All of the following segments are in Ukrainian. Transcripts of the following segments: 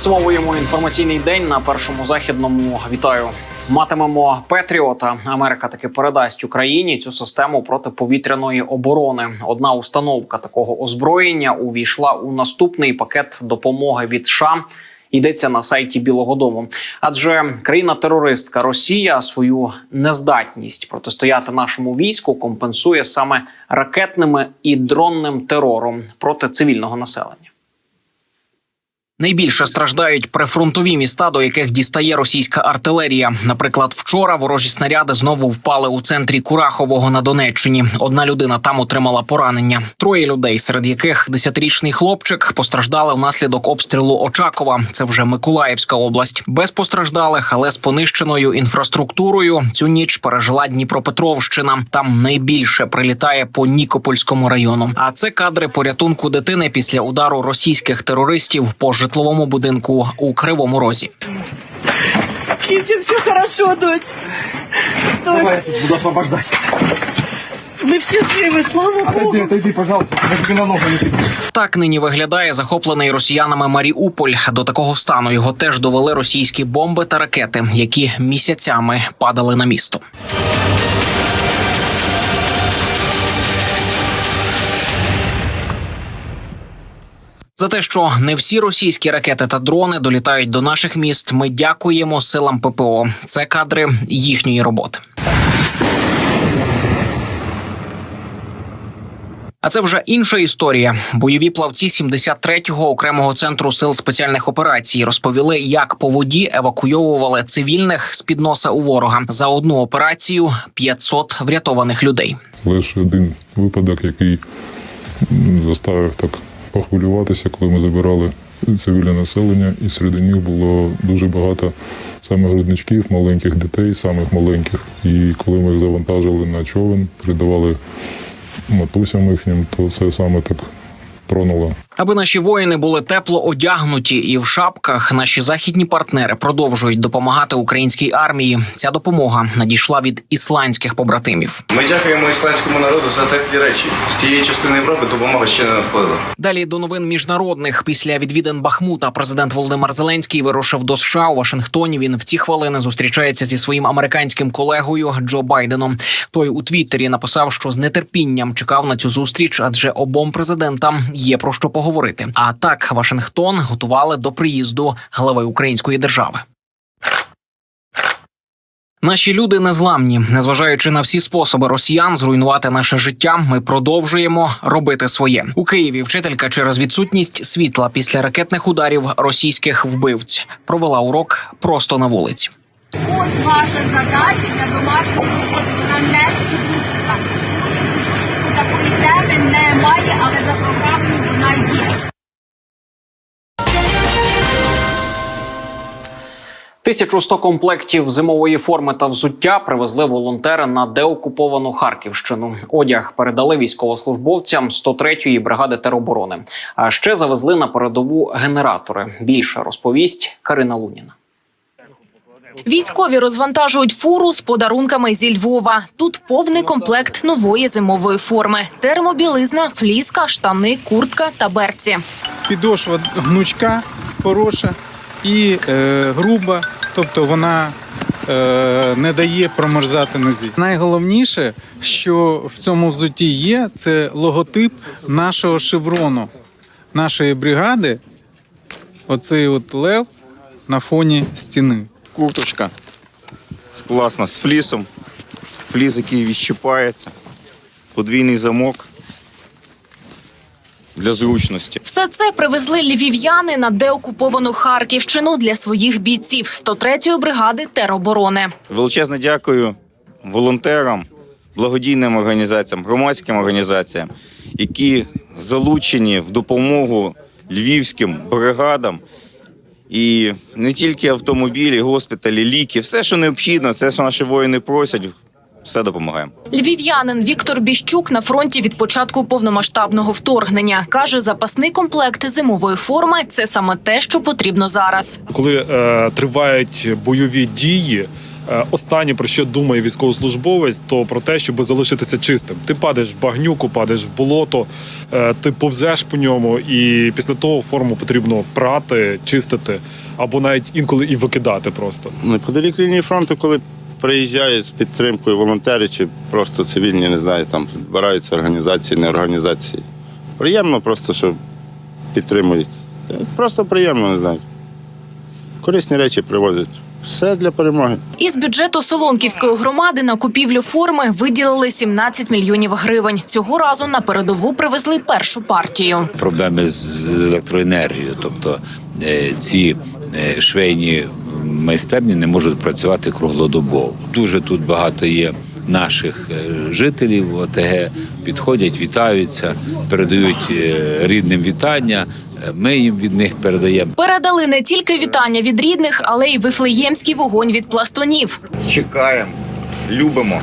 Підсумовуємо інформаційний день на першому західному. Вітаю. Матимемо Петріота. Америка таки передасть Україні цю систему протиповітряної оборони. Одна установка такого озброєння увійшла у наступний пакет допомоги від США. Йдеться на сайті Білого Дому, адже країна-терористка Росія свою нездатність протистояти нашому війську компенсує саме ракетними і дронним терором проти цивільного населення. Найбільше страждають прифронтові міста, до яких дістає російська артилерія. Наприклад, вчора ворожі снаряди знову впали у центрі Курахового на Донеччині. Одна людина там отримала поранення. Троє людей, серед яких десятирічний хлопчик, постраждали внаслідок обстрілу Очакова. Це вже Миколаївська область. Без постраждалих, але з понищеною інфраструктурою. Цю ніч пережила Дніпропетровщина. Там найбільше прилітає по Нікопольському району. А це кадри порятунку дитини після удару російських терористів по житловому будинку у Кривому Розі. Кити, все хорошо, дочь. Дочь, Буду освобождать. мы все живы, слава Отойди, Богу. отойди, пожалуйста. Я тебе на ногу не піду. Так нині виглядає захоплений росіянами Маріуполь. До такого стану його теж довели російські бомби та ракети, які місяцями падали на місто. За те, що не всі російські ракети та дрони долітають до наших міст. Ми дякуємо силам ППО. Це кадри їхньої роботи. А це вже інша історія. Бойові плавці 73-го окремого центру сил спеціальних операцій розповіли, як по воді евакуйовували цивільних з під носа у ворога за одну операцію 500 врятованих людей. Лише один випадок, який заставив так похвилюватися, коли ми забирали цивільне населення, і серед них було дуже багато саме грудничків, маленьких дітей, самих маленьких. І коли ми їх завантажили на човен, передавали матусям їхнім, то це саме так тронуло. Аби наші воїни були тепло одягнуті і в шапках. Наші західні партнери продовжують допомагати українській армії. Ця допомога надійшла від ісландських побратимів. Ми дякуємо ісландському народу за теплі речі. З тієї частини Європи допомога ще не надходила. Далі до новин міжнародних після відвідин Бахмута президент Володимир Зеленський вирушив до США у Вашингтоні. Він в ці хвилини зустрічається зі своїм американським колегою Джо Байденом. Той у Твіттері написав, що з нетерпінням чекав на цю зустріч, адже обом президентам є про що поговорити. А так Вашингтон готували до приїзду глави української держави. Наші люди незламні, незважаючи на всі способи росіян зруйнувати наше життя. Ми продовжуємо робити своє у Києві. Вчителька через відсутність світла після ракетних ударів російських вбивць провела урок просто на вулиці. Ось ваша задача для домашнього не співучка. Такої теми немає, але за програмою 1100 комплектів зимової форми та взуття привезли волонтери на деокуповану Харківщину. Одяг передали військовослужбовцям 103-ї бригади тероборони. А ще завезли на передову генератори. Більше розповість Карина Луніна. Військові розвантажують фуру з подарунками зі Львова. Тут повний комплект нової зимової форми: термобілизна, фліска, штани, куртка та берці. підошва гнучка, хороша і е, груба, тобто вона е, не дає промерзати нозі. Найголовніше, що в цьому взутті є, це логотип нашого шеврону, нашої бригади. Оцей от лев на фоні стіни. курточка класна з флісом. Фліс, який відщипається, подвійний замок для зручності. Все це привезли львів'яни на деокуповану Харківщину для своїх бійців 103-ї бригади тероборони. Величезне дякую волонтерам, благодійним організаціям, громадським організаціям, які залучені в допомогу львівським бригадам. І не тільки автомобілі, госпіталі, ліки, все, що необхідно, це що наші воїни просять, все допомагаємо. Львів'янин Віктор Біщук на фронті від початку повномасштабного вторгнення каже, запасний комплект зимової форми це саме те, що потрібно зараз. коли е, тривають бойові дії, е, останнє про що думає військовослужбовець, то про те, щоб залишитися чистим. Ти падаєш в багнюку, падаєш в болото, е, ти повзеш по ньому, і після того форму потрібно прати, чистити або навіть інколи і викидати просто. Неподалік лінії фронту, коли приїжджають з підтримкою волонтери чи просто цивільні, не знаю, там збираються організації, не організації. Приємно просто, що підтримують. Просто приємно, не знаю. Корисні речі привозять. Все для перемоги. Із бюджету Солонківської громади на купівлю форми виділили 17 мільйонів гривень. Цього разу на передову привезли першу партію. проблеми з електроенергією. Тобто е, ці е, швейні майстерні не можуть працювати круглодобово. Дуже тут багато є наших е, жителів ОТГ, підходять, вітаються, передають е, рідним вітання. е, Ми їм від них передаємо. Передали не тільки вітання від рідних, але й вифлеємський вогонь від пластунів. Чекаємо, любимо,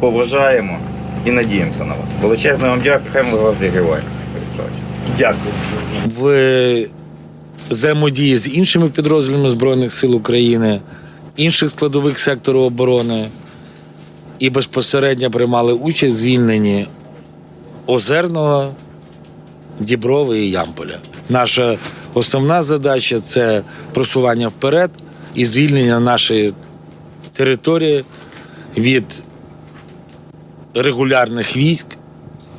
поважаємо і надіємося на вас. Величезне вам дякую, хай ми вас зігріває. Дякую. в взаємодії з іншими підрозділами Збройних сил України, інших складових сектору оборони і безпосередньо приймали участь в звільненні Озерного, Діброви і Ямполя. Наша основна задача це просування вперед і звільнення нашої території від регулярних військ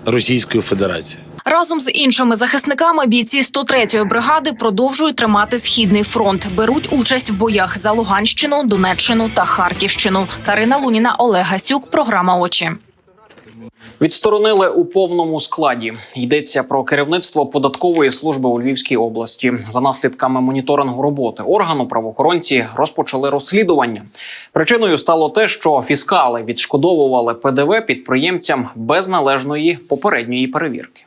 Російської Федерації. Разом з іншими захисниками бійці 103-ї бригади продовжують тримати східний фронт. Беруть участь в боях за Луганщину, Донеччину та Харківщину. Карина Луніна, Олег Гасюк. Програма очі. Відсторонили у повному складі. Йдеться про керівництво податкової служби у Львівській області. За наслідками моніторингу роботи органу правоохоронці розпочали розслідування. Причиною стало те, що фіскали відшкодовували ПДВ підприємцям без належної попередньої перевірки.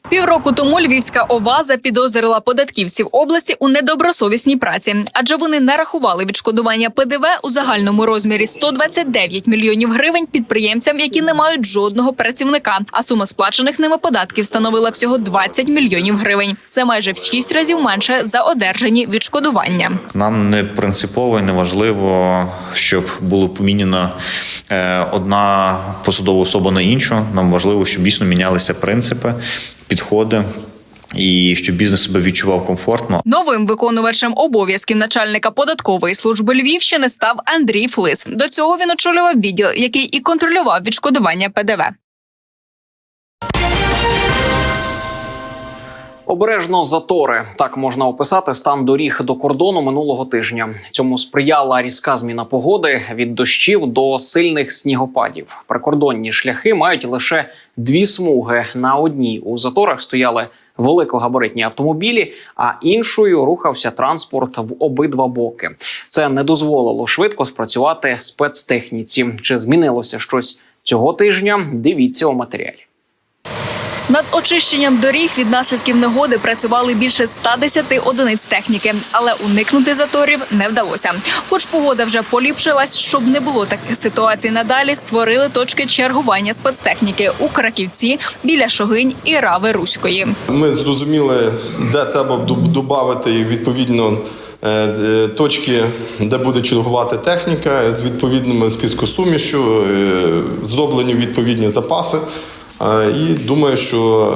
Півроку тому Львівська ОВА запідозрила податківців області у недобросовісній праці, адже вони нарахували відшкодування ПДВ у загальному розмірі 129 мільйонів гривень підприємцям, які не мають жодного працівника. А сума сплачених ними податків становила всього 20 мільйонів гривень. Це майже в 6 разів менше за одержані відшкодування. Нам не принципово і не важливо, щоб було поміняно е, одна посадова особа на іншу. Нам важливо, щоб дійсно мінялися принципи, підходи. І щоб бізнес себе відчував комфортно, Новим виконувачем обов'язків начальника податкової служби Львівщини став Андрій Флис. До цього він очолював відділ, який і контролював відшкодування ПДВ. Обережно затори так можна описати стан доріг до кордону минулого тижня. Цьому сприяла різка зміна погоди від дощів до сильних снігопадів. Прикордонні шляхи мають лише дві смуги. На одній у заторах стояли великогабаритні автомобілі, а іншою рухався транспорт в обидва боки. Це не дозволило швидко спрацювати спецтехніці. Чи змінилося щось цього тижня? Дивіться у матеріалі. Над очищенням доріг від наслідків негоди працювали більше 110 одиниць техніки, але уникнути заторів не вдалося. Хоч погода вже поліпшилась, щоб не було таких ситуацій надалі, створили точки чергування спецтехніки у Краківці біля Шогинь і Рави Руської. Ми зрозуміли, де треба додати відповідно е, е, точки, де буде чергувати техніка з відповідними спискосумішю, е, зроблені відповідні запаси. І думаю, що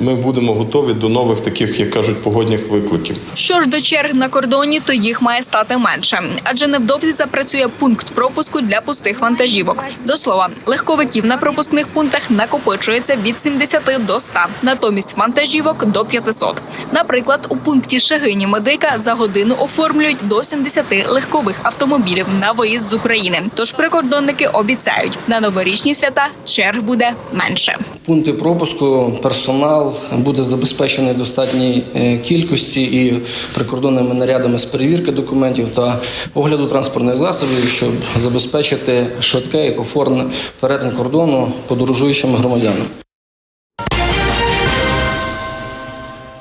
е, ми будемо готові до нових таких, як кажуть, погодних викликів. Що ж до черг на кордоні, то їх має стати менше, адже невдовзі запрацює пункт пропуску для пустих вантажівок. До слова, легковиків на пропускних пунктах накопичується від 70 до 100, натомість вантажівок до 500. Наприклад, у пункті Шегині Медика за годину оформлюють до 70 легкових автомобілів на виїзд з України. Тож прикордонники обіцяють, на новорічні свята черг буде менше. Пункти пропуску, персонал буде забезпечений достатній е, кількості і прикордонними нарядами з перевірки документів та огляду транспортних засобів, щоб забезпечити швидке і комфортне перетин кордону подорожуючим громадянам.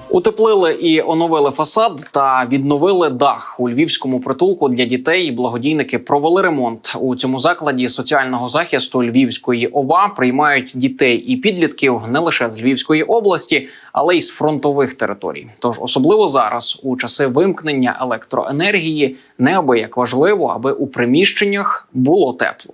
Утеплили і оновили фасад та відновили дах у львівському притулку для дітей. Благодійники провели ремонт у цьому закладі соціального захисту Львівської ОВА. Приймають дітей і підлітків не лише з Львівської області, але й з фронтових територій. Тож особливо зараз, у часи вимкнення електроенергії, неабияк важливо, аби у приміщеннях було тепло.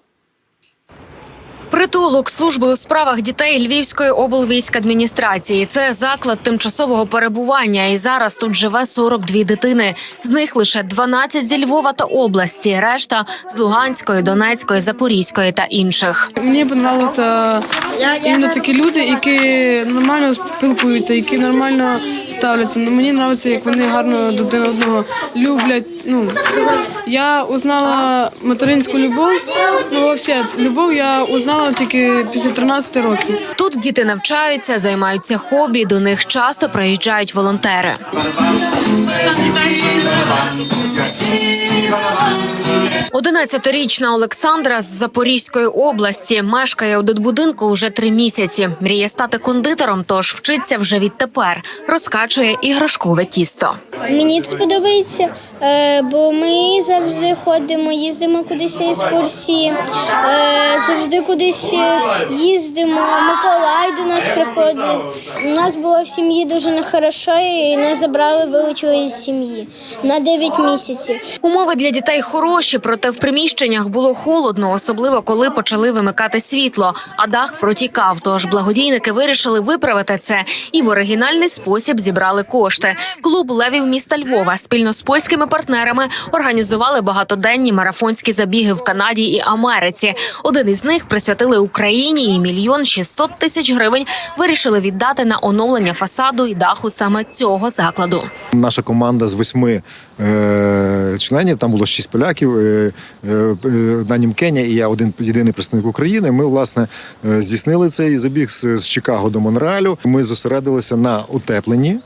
Притулок служби у справах дітей Львівської облвійськадміністрації. Це заклад тимчасового перебування. І зараз тут живе 42 дитини. З них лише 12 зі Львова та області, решта з Луганської, Донецької, Запорізької та інших. Мені подобаються іменно такі люди, які нормально спілкуються, які нормально ставляться. Ну, мені подобається, як вони гарно один одного люблять. Ну, я узнала материнську любов. Ну, взагалі, любов я узнала тільки після 13 років. Тут діти навчаються, займаються хобі. До них часто приїжджають волонтери. Одинадцятирічна Олександра з Запорізької області мешкає у дитбудинку вже три місяці. Мріє стати кондитером, тож вчиться вже відтепер. Розкачує іграшкове тісто. Мені тут подобається, бо ми завжди ходимо, їздимо кудись на екскурсії, е, завжди кудись е, їздимо. Миколай до нас приходить. У нас було в сім'ї дуже нехорошо, і нас забрали, вилучили з сім'ї на 9 місяців. Умови для дітей хороші, проте в приміщеннях було холодно, особливо коли почали вимикати світло. А дах протікав. Тож благодійники вирішили виправити це і в оригінальний спосіб зібрали кошти. Клуб левів міста Львова спільно з польськими партнерами організували багатоденні марафонські забіги в Канаді і Америці. Один із них присвятили Україні і мільйон шістсот тисяч гривень вирішили віддати на оновлення фасаду і даху саме цього закладу. Наша команда з восьми е, членів, там було шість поляків, е, е, німкеня і я один єдиний представник України. Ми власне е, здійснили цей забіг з, з Чикаго до Монреалю. Ми зосередилися на утепленні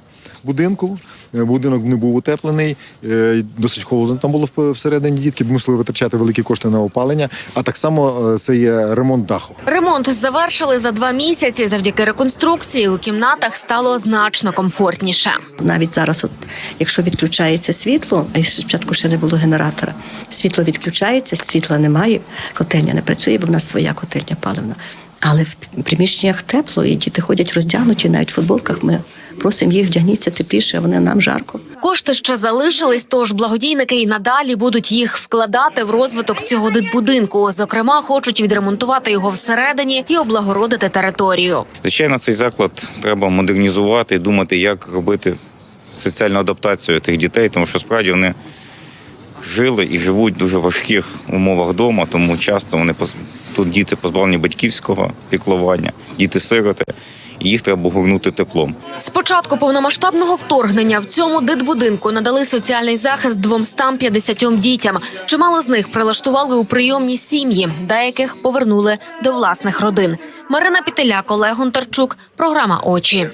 будинку. Е, Будинок не був утеплений, е, досить холодно там було всередині. Дітки мусили витрачати великі кошти на опалення. А так само е, це є ремонт даху. Ремонт завершили за два місяці. Завдяки реконструкції у кімнатах стало значно комфортніше. Навіть зараз, от, якщо відключається світло, а спочатку ще не було генератора, світло відключається, світла немає, котельня не працює, бо в нас своя котельня паливна. Але в приміщеннях тепло, і діти ходять роздягнуті, навіть в футболках. Ми просимо їх вдягніться тепліше, вони нам жарко. Кошти ще залишились, тож благодійники і надалі будуть їх вкладати в розвиток цього дитбудинку. Зокрема, хочуть відремонтувати його всередині і облагородити територію. Звичайно, цей заклад треба модернізувати і думати, як робити соціальну адаптацію тих дітей, тому що справді вони жили і живуть в дуже важких умовах вдома, тому часто вони тут діти позбавлені батьківського піклування, діти-сироти, і їх треба горнути теплом. З початку повномасштабного вторгнення в цьому дитбудинку надали соціальний захист 250 дітям. Чимало з них прилаштували у прийомні сім'ї, деяких повернули до власних родин. Марина Пітеляк, Олег Гонтарчук, програма Очі.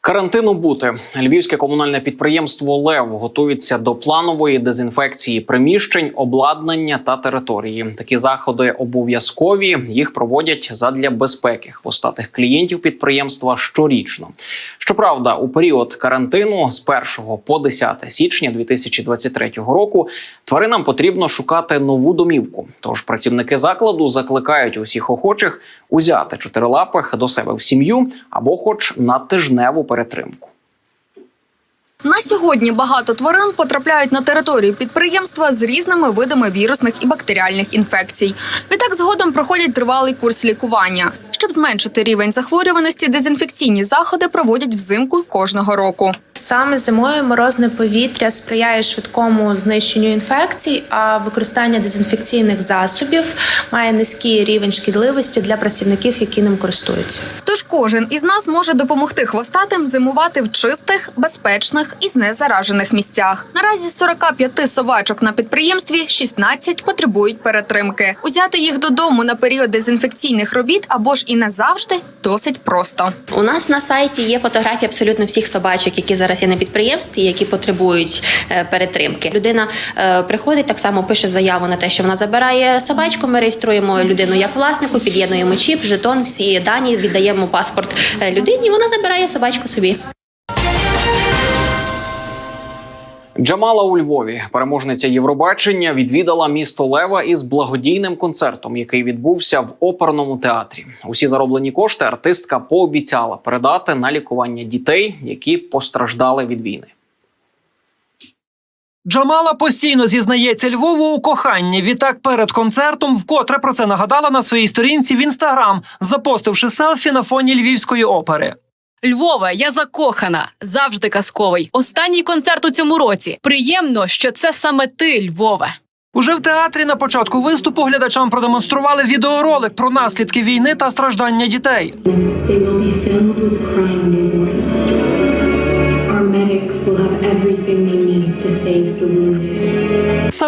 Карантину бути львівське комунальне підприємство Лев готується до планової дезінфекції приміщень, обладнання та території. Такі заходи обов'язкові. Їх проводять задля безпеки хвостатих клієнтів підприємства щорічно. Щоправда, у період карантину з 1 по 10 січня 2023 року тваринам потрібно шукати нову домівку. Тож працівники закладу закликають усіх охочих узяти чотирилапих до себе в сім'ю або, хоч на тижневу перетримку. На сьогодні багато тварин потрапляють на територію підприємства з різними видами вірусних і бактеріальних інфекцій. Відтак згодом проходять тривалий курс лікування. Щоб зменшити рівень захворюваності, дезінфекційні заходи проводять взимку кожного року. Саме зимою морозне повітря сприяє швидкому знищенню інфекцій, а використання дезінфекційних засобів має низький рівень шкідливості для працівників, які ним користуються. Тож кожен із нас може допомогти хвостатим зимувати в чистих, безпечних і знезаражених місцях. Наразі з 45 собачок на підприємстві 16 потребують перетримки. Узяти їх додому на період дезінфекційних робіт або ж і назавжди досить просто. У нас на сайті є фотографії абсолютно всіх собачок, які зараз є на підприємстві, які потребують е, перетримки. Людина е, приходить так само, пише заяву на те, що вона забирає собачку. Ми реєструємо людину як власнику, під'єднуємо чіп, жетон, всі дані, віддаємо паспорт е, людині. Вона забирає собачку собі. Джамала у Львові, переможниця Євробачення, відвідала місто Лева із благодійним концертом, який відбувся в оперному театрі. Усі зароблені кошти артистка пообіцяла передати на лікування дітей, які постраждали від війни. Джамала постійно зізнається Львову у коханні. Відтак перед концертом вкотре про це нагадала на своїй сторінці в інстаграм, запостивши селфі на фоні львівської опери. Львове, я закохана, завжди казковий. Останній концерт у цьому році. Приємно, що це саме ти, Львове. Уже в театрі на початку виступу глядачам продемонстрували відеоролик про наслідки війни та страждання дітей. Our medics will have everything they need to save the wounded.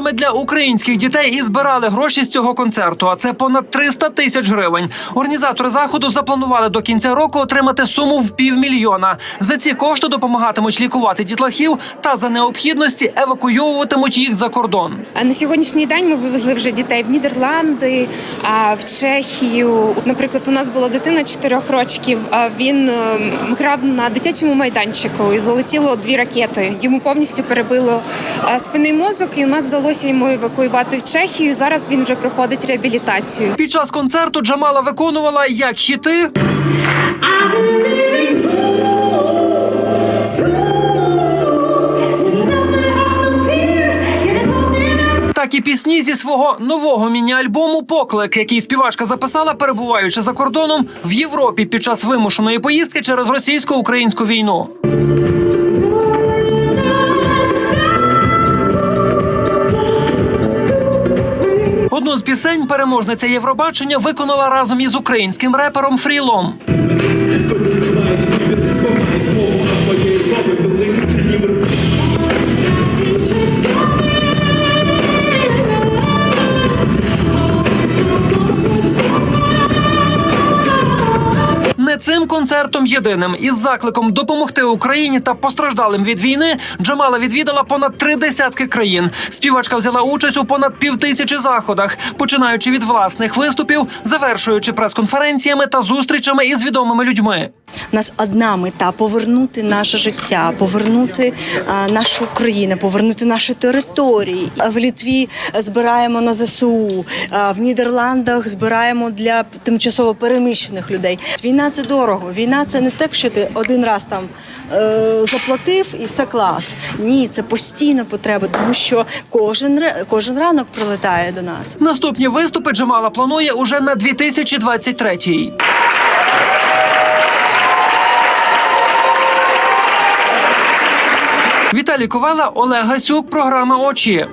Саме для українських дітей і збирали гроші з цього концерту. А це понад 300 тисяч гривень. Організатори заходу запланували до кінця року отримати суму в півмільйона. За ці кошти допомагатимуть лікувати дітлахів та за необхідності евакуйовуватимуть їх за кордон. А На сьогоднішній день ми вивезли вже дітей в Нідерланди, в Чехію. Наприклад, у нас була дитина 4 років. Він ем, грав на дитячому майданчику і залетіло дві ракети. Йому повністю перебило спинний мозок, і у нас вдалося йому евакуювати в Чехію. Зараз він вже проходить реабілітацію. Під час концерту Джамала виконувала як хіти. Так і пісні зі свого нового міні-альбому Поклик, який співачка записала, перебуваючи за кордоном в Європі під час вимушеної поїздки через російсько-українську війну. Одну з пісень переможниця Євробачення виконала разом із українським репером Фрілом. Цим концертом єдиним із закликом допомогти Україні та постраждалим від війни Джамала відвідала понад три десятки країн. Співачка взяла участь у понад півтисячі заходах, починаючи від власних виступів, завершуючи прес-конференціями та зустрічами із відомими людьми. У нас одна мета повернути наше життя, повернути нашу Україну, повернути наші території. В Літві збираємо на ЗСУ, в Нідерландах збираємо для тимчасово переміщених людей. Війна це дорого. Війна це не так, що ти один раз там е, заплатив і все клас. Ні, це постійна потреба, тому що кожен кожен ранок прилетає до нас. Наступні виступи Джамала планує уже на 2023-й. Віталій Ковала, Олег Гасюк, програма Очі.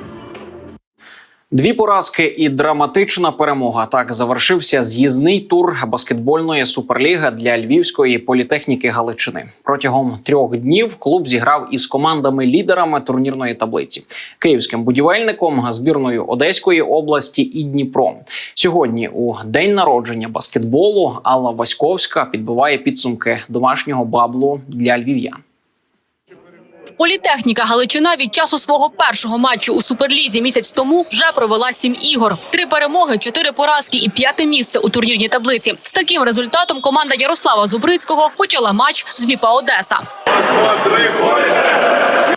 Дві поразки і драматична перемога. Так завершився з'їзний тур баскетбольної суперліги для львівської політехніки Галичини. Протягом трьох днів клуб зіграв із командами-лідерами турнірної таблиці: київським будівельником, збірною Одеської області і Дніпром. Сьогодні, у день народження баскетболу, Алла Васьковська підбиває підсумки домашнього баблу для львів'ян. Політехніка Галичина від часу свого першого матчу у суперлізі місяць тому вже провела сім ігор: три перемоги, чотири поразки і п'яте місце у турнірній таблиці. З таким результатом команда Ярослава Зубрицького почала матч з Біпа Одеса.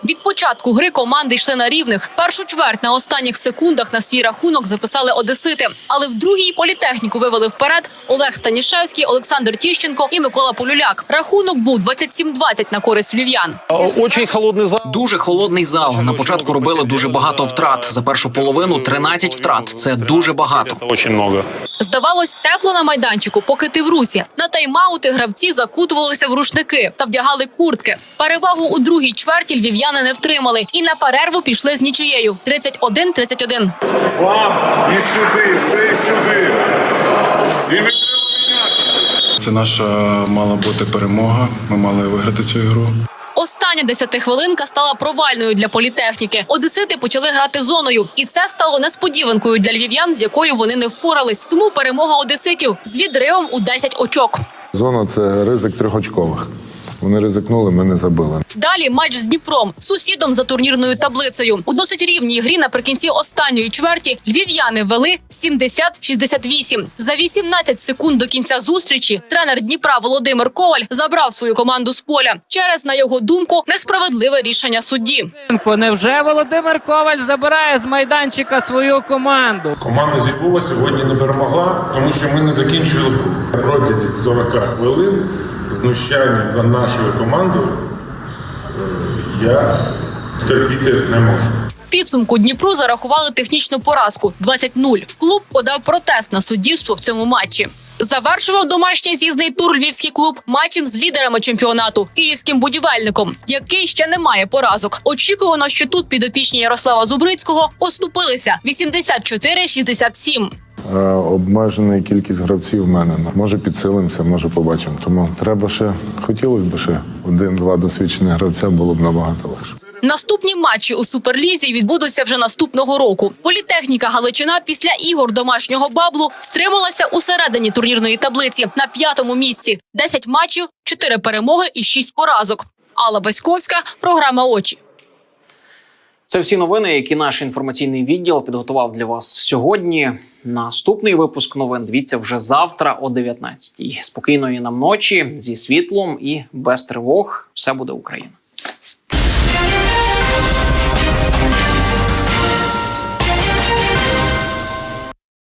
Від початку гри команди йшли на рівних. Першу чверть на останніх секундах на свій рахунок записали одесити. Але в другій політехніку вивели вперед Олег Станішевський, Олександр Тіщенко і Микола Полюляк. Рахунок був 27-20 на користь львів'ян. Очень холодний зал. Дуже холодний зал. На початку робили дуже багато втрат. За першу половину 13 втрат. Це дуже багато. Очень много. Здавалось, тепло на майданчику, поки ти в русі. На тайм-аути гравці закутувалися в рушники та вдягали куртки. Перевагу у другій чверті львів'яни не втримали і на перерву пішли з нічиєю 31-31. Вам і сюди, це і сюди. І не Це наша мала бути перемога. Ми мали виграти цю ігру. Остання десятихвилинка стала провальною для політехніки. Одесити почали грати зоною, і це стало несподіванкою для львів'ян, з якою вони не впорались. Тому перемога одеситів з відривом у 10 очок. Зона це ризик трьохочкових. Вони ризикнули, ми не забили. Далі матч з Дніпром, сусідом за турнірною таблицею. У досить рівній грі наприкінці останньої чверті львів'яни вели 70-68. За 18 секунд до кінця зустрічі тренер Дніпра Володимир Коваль забрав свою команду з поля через, на його думку, несправедливе рішення судді. Невже Володимир Коваль забирає з майданчика свою команду? Команда з Львова сьогодні не перемогла, тому що ми не закінчили протязі 40 хвилин знущання над нашою командою. е, Я терпіти не можу. Підсумку Дніпру зарахували технічну поразку 20-0. Клуб подав протест на суддівство в цьому матчі. Завершував домашній з'їзний тур львівський клуб матчем з лідерами чемпіонату київським будівельником, який ще не має поразок. Очікувано, що тут підопічні Ярослава Зубрицького поступилися 84-67. Е, Обмежена кількість гравців в мене. Може підсилимося, може побачимо. Тому треба ще хотілося б ще один-два досвідчених гравця було б набагато легше. Наступні матчі у суперлізі відбудуться вже наступного року. Політехніка Галичина після ігор домашнього баблу втрималася у середині турнірної таблиці на п'ятому місці. 10 матчів, 4 перемоги і 6 поразок. Алла Баськовська, програма Очі. Це всі новини, які наш інформаційний відділ підготував для вас сьогодні. Наступний випуск новин дивіться вже завтра о 19-й. Спокійної нам ночі зі світлом і без тривог. Все буде Україна.